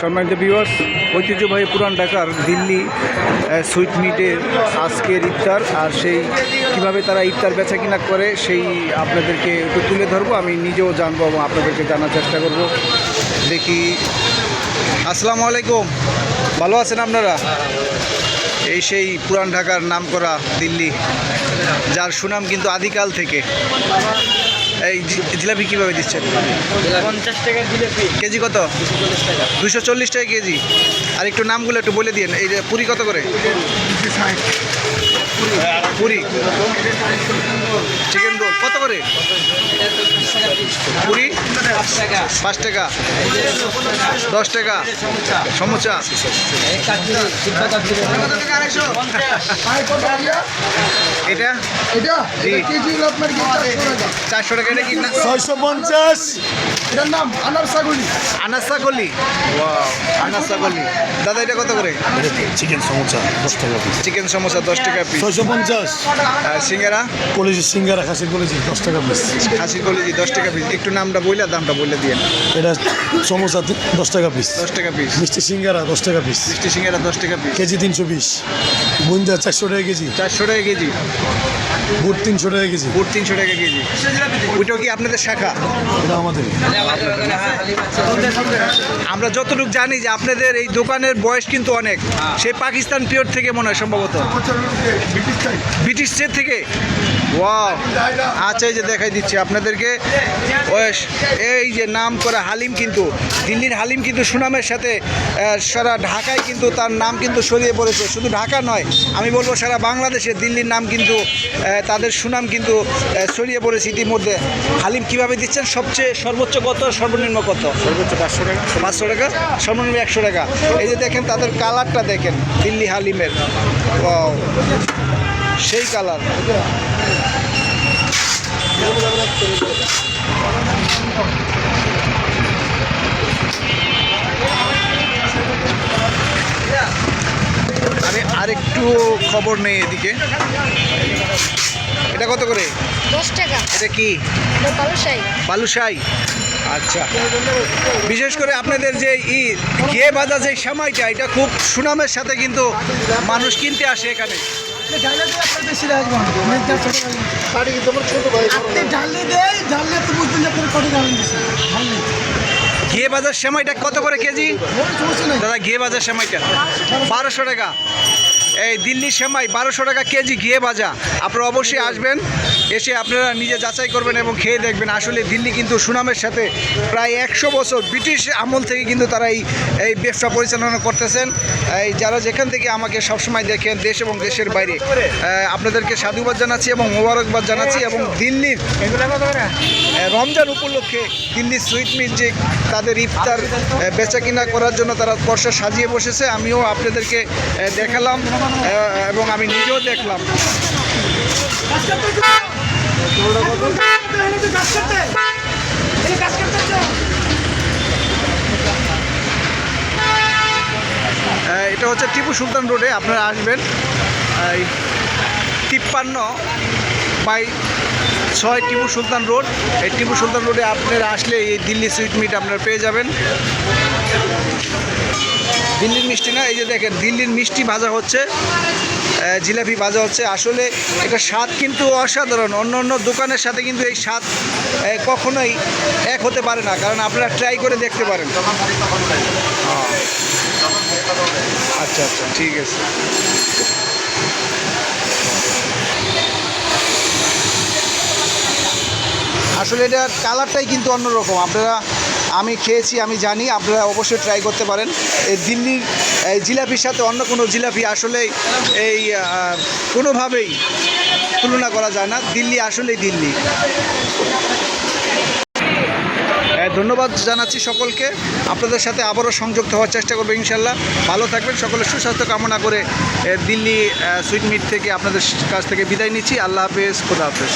সম্মানিত বিওয়ার্স ঐতিহ্যবাহী পুরান ঢাকার দিল্লি আহ, সুইট মিটের আজকের ইফতার। আর সেই কীভাবে তারা ইফতার বেচা কিনা করে সেই আপনাদেরকে একটু তুলে ধরবো। আমি নিজেও জানব এবং আপনাদেরকে জানার চেষ্টা করব। দেখি। আসসালামু আলাইকুম। ভালো আছেন আপনারা? এই সেই পুরান ঢাকার নামকরা দিল্লি যার সুনাম কিন্তু আদিকাল থেকে। এই জিলাপি কীভাবে দিচ্ছেন? পঞ্চাশ টাকা জিলাপি। কেজি কত? দুশো চল্লিশ টাকা। কেজি। আর একটু নামগুলো একটু বলে দিন এই যে পুরি কত করে? পুরি। চিকেন রোল কত করে? পুরি পাঁচ টাকা দশ টাকা পঞ্চাশ এটা? চারশো টাকা। এটা কি ছয়শো পঞ্চাশ। এটার নাম আনার ছাগলি আনাসা গলি আনাসা গলি দাদা এটা কত করে? চিকেন সমোসা দশ টাকা পিস চিকেন সমোসা দশ টাকা পিস ছয়শো পঞ্চাশ। সিঙ্গারা? কলেজি সিঙ্গারা খাসির কলেজি দশ টাকা পিস খাসির কলেজি দশ টাকা পিস একটু নামটা বইলে দামটা বললে দিয়ে এটা সমোসা দশ টাকা পিস দশ টাকা পিস মিষ্টি সিঙ্গারা দশ টাকা পিস মিষ্টি সিঙ্গারা দশ টাকা পিস কেজি তিনশো বিশ। বুন্দা চারশো টাকা কেজি। চারশো টাকা কেজি। বুট তিনশো টাকা কেজি। বুট তিনশো টাকা কেজি। ওইটাও কি আপনাদের শাখা? এটা আমাদের। আমরা যতটুকু জানি যে আপনাদের এই দোকানের বয়স কিন্তু অনেক। সেই পাকিস্তান পিওর থেকে মনে হয় সম্ভবত। ব্রিটিশদের থেকে? ওয়াও। আচ্ছা এই যে দেখাই দিচ্ছি আপনাদেরকে। এই যে নাম করা হালিম কিন্তু। দিল্লির হালিম কিন্তু সুনামের সাথে সারা ঢাকায় কিন্তু তার নাম কিন্তু ছড়িয়ে পড়েছে। শুধু ঢাকা নয় আমি বলব সারা বাংলাদেশে দিল্লির নাম কিন্তু তাদের সুনাম কিন্তু ছড়িয়ে পড়েছে ইতিমধ্যে। হালিম কীভাবে দিচ্ছেন? সবচেয়ে সর্বোচ্চ কত সর্বনিম্ন কত? সর্বোচ্চ পাঁচশো টাকা। পাঁচশো টাকা? সর্বনিম্ন একশো টাকা। এই যে দেখেন তাদের কালারটা দেখেন দিল্লি হালিমের! সেই কালার আমি আরেকটু খবর নেই এদিকে। এটা কত করে? দশ টাকা। এটা কি? এটা বালুশাই। বালুশাই। আচ্ছা। বিশেষ করে আপনাদের যে ই ঘিয়ে ভাজা যে সময়টা এটা খুব সুনামের সাথে কিন্তু মানুষ কিনতে আসে এখানে। ঢালে দিয়ে আপনি ঢালে ঢাললে তো বুঝবেন যে আপনার কত দিচ্ছে ঢাললে। ঘিয়ে ভাজার সময়টা কত করে কেজি? দাদা, ঘিয়ে ভাজার সময়টা। বারোশো টাকা। এই দিল্লির সেমাই বারোশো টাকা কেজি ঘিয়ে ভাজা। আপনারা অবশ্যই আসবেন, এসে আপনারা নিজে যাচাই করবেন এবং খেয়ে দেখবেন। আসলে দিল্লি কিন্তু সুনামের সাথে প্রায় একশো বছর ব্রিটিশ আমল থেকে কিন্তু তারা এই এই ব্যবসা পরিচালনা করতেছেন। এই যারা যেখান থেকে আমাকে সবসময় দেখেন, দেশ এবং দেশের বাইরে আপনাদেরকে সাধুবাদ জানাচ্ছি এবং মোবারকবাদ জানাচ্ছি এবং দিল্লির রমজান উপলক্ষে দিল্লির সুইট মিউজিক তাদের ইফতার বেচা কিনা করার জন্য তারা পর্ষা সাজিয়ে বসেছে। আমিও আপনাদেরকে দেখালাম এবং আমি নিজেও দেখলাম। এটা হচ্ছে টিপু সুলতান রোডে, আপনারা আসবেন। তিপ্পান্ন বাই ছয় টিপু সুলতান রোড। এই টিপু সুলতান রোডে আপনারা আসলে এই দিল্লি সুইট মিট আপনারা পেয়ে যাবেন। দিল্লির মিষ্টি না, এই যে দেখেন, দিল্লির মিষ্টি ভাজা হচ্ছে জিলাপি ভাজা হচ্ছে। আসলে এটা স্বাদ কিন্তু অসাধারণ। অন্য অন্য দোকানের সাথে কিন্তু এই স্বাদ কখনোই এক হতে পারে না। কারণ আপনারা ট্রাই করে দেখতে পারেন। আচ্ছা আচ্ছা ঠিক আছে। আসলে এটার কালারটাই কিন্তু অন্যরকম। আপনারা, আমি খেয়েছি, আমি জানি, আপনারা অবশ্যই ট্রাই করতে পারেন। এই দিল্লির, এই জিলাপির সাথে অন্য কোনো জিলাপি আসলে এই কোনোভাবেই তুলনা করা যায় না। দিল্লি আসলেই দিল্লি। ধন্যবাদ জানাচ্ছি সকলকে। আপনাদের সাথে আবারও সংযুক্ত হওয়ার চেষ্টা করব ইনশাল্লাহ। ভালো থাকবেন সকলের সুস্বাস্থ্য কামনা করে দিল্লি সুইট মিট থেকে আপনাদের কাছ থেকে বিদায় নিচ্ছি। আল্লাহ হাফেজ, খুদা হাফেজ।